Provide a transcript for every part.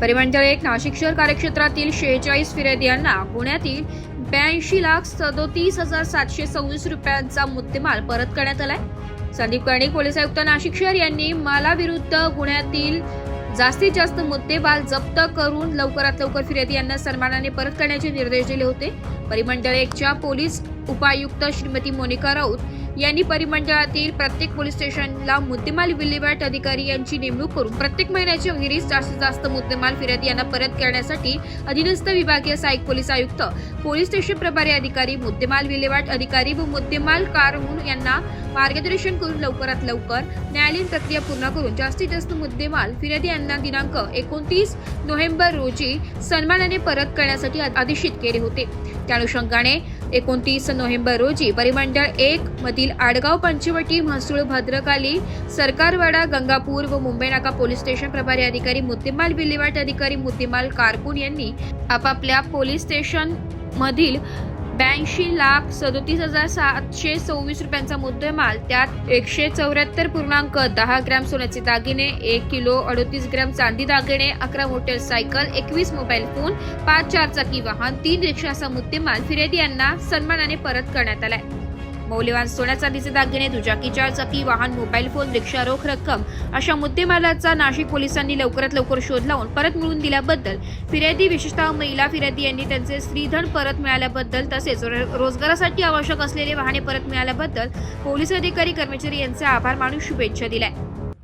परिमंडळ एक नाशिक शहर कार्यक्षेत्रातील शेहेचाळीस फिर्यादियांना पुण्यातील ब्याऐंशी लाख सदोतीस हजार सातशे सव्वीस रुपयांचा मुद्देमाल परत करण्यात आलाय. संदीप कर्णिक पोलीस आयुक्त नाशिक शहर यांनी मालाविरुद्ध गुन्ह्यातील जास्तीत जास्त मुद्देमाल जप्त करून लवकरात लवकर फिर्यादी यांना सन्मानाने परत करण्याचे निर्देश दिले होते. परिमंडळ एकच्या पोलीस उपायुक्त श्रीमती मोनिका राऊत यांनी परिमंडळातील प्रत्येक पोलीस स्टेशनला मुद्देमाल विल्हेवाट अधिकारी यांची नेमणूक करून प्रत्येक महिन्याची अखेरीस जास्तीत जास्त मुद्देमाल फिर्यादी यांना परत करण्यासाठी अधीनस्थ विभागीय सहाय्यक पोलीस आयुक्त पोलीस स्टेशन प्रभारी अधिकारी मुद्देमाल विल्हेवाट अधिकारी व मुद्देमाल कारहून यांना मार्गदर्शन करून लवकरात लवकर न्यायालयीन प्रक्रिया पूर्ण करून जास्तीत जास्त मुद्देमाल फिर्यादी यांना दिनांक एकोणतीस नोव्हेंबर रोजी सन्मानाने परत करण्यासाठी आदेशित केले होते. त्या अनुषंगाने एकोणतीस नोव्हेंबर रोजी परिमंडळ एक मधील आडगाव पंचवटी म्हसूळ भद्रकाली सरकारवाडा गंगापूर व मुंबई नाका पोलीस स्टेशन प्रभारी अधिकारी मुद्देमाल विल्हेवाट अधिकारी मुद्देमाल कारकून यांनी आपापल्या पोलीस स्टेशन मधील ब्याऐंशी लाख सदोतीस हजार सातशे सव्वीस रुपयांचा मुद्देमाल. त्यात एकशे चौऱ्याहत्तर पूर्णांक दहा ग्रॅम सोन्याचे दागिने एक किलो अडोतीस ग्रॅम चांदी दागिने अकरा मोटरसायकल एकवीस मोबाईल फोन पाच चारचाकी वाहन तीन रिक्षाचा मुद्देमाल फिर्यादी यांना सन्मानाने परत करण्यात आलाय. मौल्यवान सोन्याचा दिसे दागिने दुचाकी चारचाकी वाहन मोबाईल फोन रिक्षा रोख रक्कम अशा मुद्देमालाचा नाशिक पोलिसांनी लवकरात लवकर शोध लावून परत मिळवून दिल्याबद्दल फिर्यादी विशेषतः महिला फिर्यादी यांनी त्यांचे स्त्रीधन परत मिळाल्याबद्दल तसेच रोजगारासाठी आवश्यक असलेले वाहने परत मिळाल्याबद्दल पोलीस अधिकारी कर्मचारी यांचे आभार मानून शुभेच्छा दिल्या.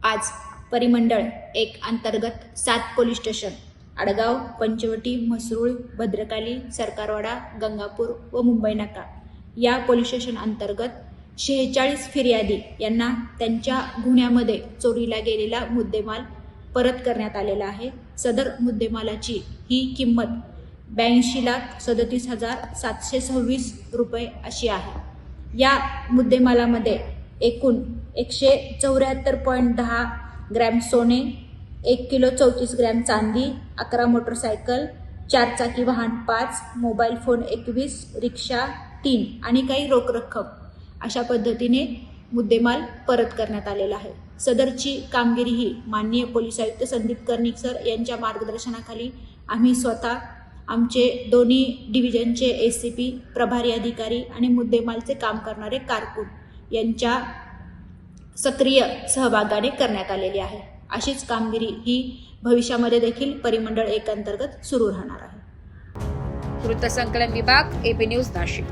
आज परिमंडळ एक अंतर्गत सात पोलीस स्टेशन आडगाव पंचवटी म्हसरूळ भद्रकाली सरकारवाडा गंगापूर व मुंबई नाका. या पोलीस स्टेशन अंतर्गत शेहेचाळीस फिर्यादी यांना त्यांच्या गुन्ह्यामध्ये चोरीला गेलेला मुद्देमाल परत करण्यात आलेला आहे. सदर मुद्देमालाची ही किंमत ब्याऐंशी लाख सदतीस हजार सातशे सव्वीस रुपये अशी आहे. या मुद्देमालामध्ये एकूण एकशे चौऱ्याहत्तर पॉईंट दहा ग्रॅम सोने एक किलो चौतीस ग्रॅम चांदी अकरा मोटरसायकल चारचाकी वाहन पाच मोबाईल फोन एकवीस रिक्षा तीन आणि काही रोख रक्कम अशा पद्धतीने मुद्देमाल परत करण्यात आलेला आहे. सदरची कामगिरी ही माननीय पोलीस आयुक्त संदीप कर्णिक सर यांच्या मार्गदर्शनाखाली आम्ही स्वतः आमचे दोन्ही डिव्हिजनचे ए सी पी प्रभारी अधिकारी आणि मुद्देमालचे काम करणारे कारकून यांच्या सक्रिय सहभागाने करण्यात आलेली आहे. अशीच कामगिरी ही भविष्यामध्ये देखील परिमंडळ एक अंतर्गत सुरू राहणार आहे. वृत्तसंकलन विभाग एबी न्यूज नाशिक.